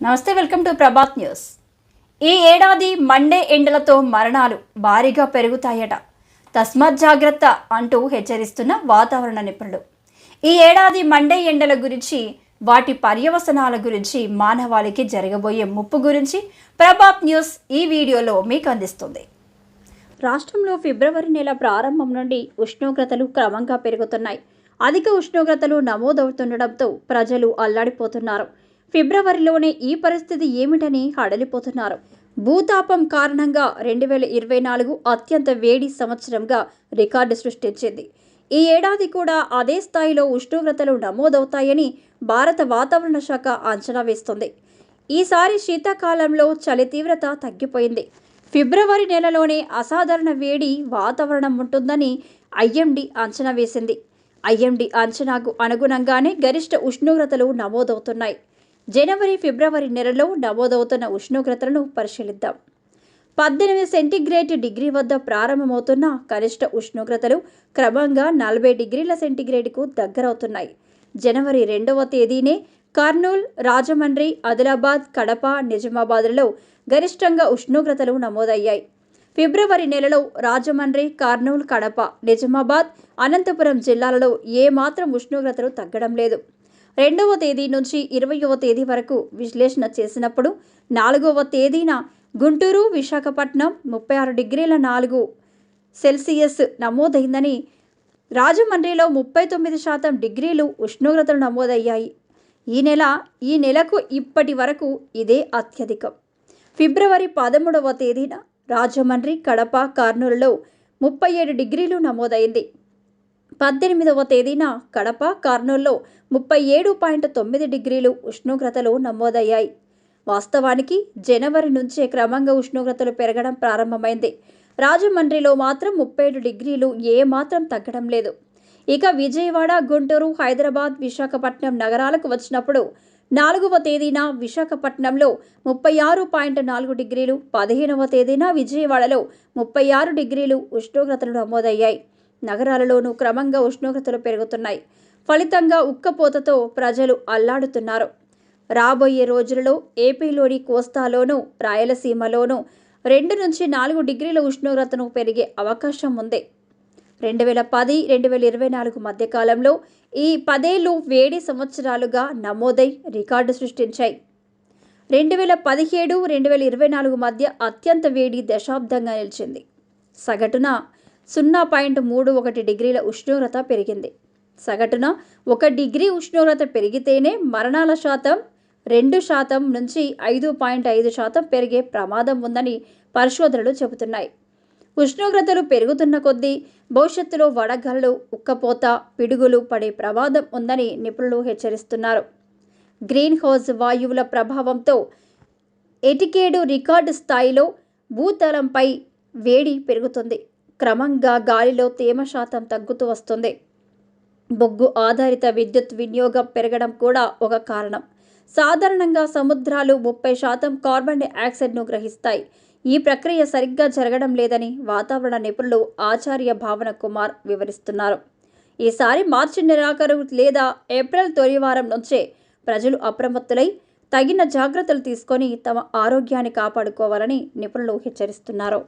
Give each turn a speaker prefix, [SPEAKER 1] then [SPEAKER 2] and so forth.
[SPEAKER 1] నమస్తే welcome to Prabhat news. ఈ ఏడాది మండే ఎండలతో మరణాలు భారీగా పెరుగుతాయట. తస్మాత్ జాగ్రత్త అంటూ హెచ్చరిస్తున్న వాతావరణ నిపుణులు. ఈ ఏడాది మండే ఎండల గురించి వాటి పర్యవసనాల గురించి మానవాళికి జరగబోయే ముప్పు గురించి ప్రభాత్ న్యూస్ ఈ వీడియోలో మీకు అందిస్తుంది. రాష్ట్రంలో ఫిబ్రవరి నెల ప్రారంభం నుండి ఉష్ణోగ్రతలు క్రమంగా పెరుగుతున్నాయి. అధిక ఉష్ణోగ్రతలు నమోదవుతుండటంతో ప్రజలు అల్లాడిపోతున్నారు. ఫిబ్రవరిలోనే ఈ పరిస్థితి ఏమిటని హడలిపోతున్నారు. భూతాపం కారణంగా రెండు వేల ఇరవై నాలుగు అత్యంత వేడి సంవత్సరంగా రికార్డు సృష్టించింది. ఈ ఏడాది కూడా అదే స్థాయిలో ఉష్ణోగ్రతలు నమోదవుతాయని భారత వాతావరణ శాఖ అంచనా వేస్తుంది. ఈసారి శీతాకాలంలో చలి తీవ్రత తగ్గిపోయింది. ఫిబ్రవరి నెలలోనే అసాధారణ వేడి వాతావరణం ఉంటుందని ఐఎండి అంచనా వేసింది. ఐఎండి అంచనాకు అనుగుణంగానే గరిష్ట ఉష్ణోగ్రతలు నమోదవుతున్నాయి. జనవరి ఫిబ్రవరి నెలలో నమోదవుతున్న ఉష్ణోగ్రతలను పరిశీలిద్దాం. పద్దెనిమిది సెంటీగ్రేడ్ డిగ్రీ వద్ద ప్రారంభమవుతున్న కనిష్ట ఉష్ణోగ్రతలు క్రమంగా నలభై డిగ్రీల సెంటీగ్రేడ్కు దగ్గరవుతున్నాయి. జనవరి రెండవ తేదీనే కర్నూల్ రాజమండ్రి ఆదిలాబాద్ కడప నిజామాబాద్లలో గరిష్టంగా ఉష్ణోగ్రతలు నమోదయ్యాయి. ఫిబ్రవరి నెలలో రాజమండ్రి కర్నూలు కడప నిజామాబాద్ అనంతపురం జిల్లాలలో ఏమాత్రం ఉష్ణోగ్రతలు తగ్గడం లేదు. రెండవ తేదీ నుంచి ఇరవయవ తేదీ వరకు విశ్లేషణ చేసినప్పుడు నాలుగవ తేదీన గుంటూరు విశాఖపట్నం ముప్పై ఆరు డిగ్రీల నాలుగు సెల్సియస్ నమోదైందని రాజమండ్రిలో ముప్పై తొమ్మిది శాతం డిగ్రీలు ఉష్ణోగ్రతలు నమోదయ్యాయి. ఈ నెల ఈ నెలకు ఇప్పటి వరకు ఇదే అత్యధికం. ఫిబ్రవరి పదమూడవ తేదీన రాజమండ్రి కడప కర్నూలులో ముప్పై ఏడు డిగ్రీలు నమోదైంది. పద్దెనిమిదవ తేదీన కడప కర్నూల్లో ముప్పై ఏడు పాయింట్ తొమ్మిది డిగ్రీలు ఉష్ణోగ్రతలు నమోదయ్యాయి. వాస్తవానికి జనవరి నుంచే క్రమంగా ఉష్ణోగ్రతలు పెరగడం ప్రారంభమైంది. రాజమండ్రిలో మాత్రం ముప్పై ఏడు డిగ్రీలు ఏమాత్రం తగ్గడం లేదు. ఇక విజయవాడ గుంటూరు హైదరాబాద్ విశాఖపట్నం నగరాలకు వచ్చినప్పుడు నాలుగవ తేదీన విశాఖపట్నంలో ముప్పై ఆరు పాయింట్ నాలుగు డిగ్రీలు పదిహేనవ తేదీన విజయవాడలో ముప్పై ఆరు డిగ్రీలు ఉష్ణోగ్రతలు నమోదయ్యాయి. నగరాలలోనూ క్రమంగా ఉష్ణోగ్రతలు పెరుగుతున్నాయి. ఫలితంగా ఉక్కపోతతో ప్రజలు అల్లాడుతున్నారు. రాబోయే రోజులలో ఏపీలోని కోస్తాలోనూ రాయలసీమలోనూ రెండు నుంచి నాలుగు డిగ్రీల ఉష్ణోగ్రతను పెరిగే అవకాశం ఉంది. రెండు వేల పది రెండు వేల ఇరవై నాలుగు మధ్యకాలంలో ఈ పదేళ్ళు వేడి సంవత్సరాలుగా నమోదై రికార్డు సృష్టించాయి. రెండు వేల పదిహేడు రెండు వేల ఇరవై నాలుగు మధ్య అత్యంత వేడి దశాబ్దంగా నిలిచింది. సగటున సున్నా పాయింట్ మూడు ఒకటి డిగ్రీల ఉష్ణోగ్రత పెరిగింది. సగటున ఒక డిగ్రీ ఉష్ణోగ్రత పెరిగితేనే మరణాల శాతం రెండు శాతం నుంచి ఐదు పాయింట్ ఐదు శాతం పెరిగే ప్రమాదం ఉందని పరిశోధనలు చెబుతున్నాయి. ఉష్ణోగ్రతలు పెరుగుతున్న కొద్దీ భవిష్యత్తులో వడగళ్ళు ఉక్కపోత పిడుగులు పడే ప్రమాదం ఉందని నిపుణులు హెచ్చరిస్తున్నారు. గ్రీన్ హౌస్ వాయువుల ప్రభావంతో ఎటికేడు రికార్డు స్థాయిలో భూతలంపై వేడి పెరుగుతుంది. క్రమంగా గాలిలో తేమ శాతం తగ్గుతూ వస్తుంది. బొగ్గు ఆధారిత విద్యుత్ వినియోగం పెరగడం కూడా ఒక కారణం. సాధారణంగా సముద్రాలు ముప్పై శాతం కార్బన్ డైఆక్సైడ్ను గ్రహిస్తాయి. ఈ ప్రక్రియ సరిగ్గా జరగడం లేదని వాతావరణ నిపుణులు ఆచార్య భావన కుమార్ వివరిస్తున్నారు. ఈసారి మార్చి నెలాఖరు లేదా ఏప్రిల్ తొలి వారం నుంచే ప్రజలు అప్రమత్తులై తగిన జాగ్రత్తలు తీసుకొని తమ ఆరోగ్యాన్ని కాపాడుకోవాలని నిపుణులు హెచ్చరిస్తున్నారు.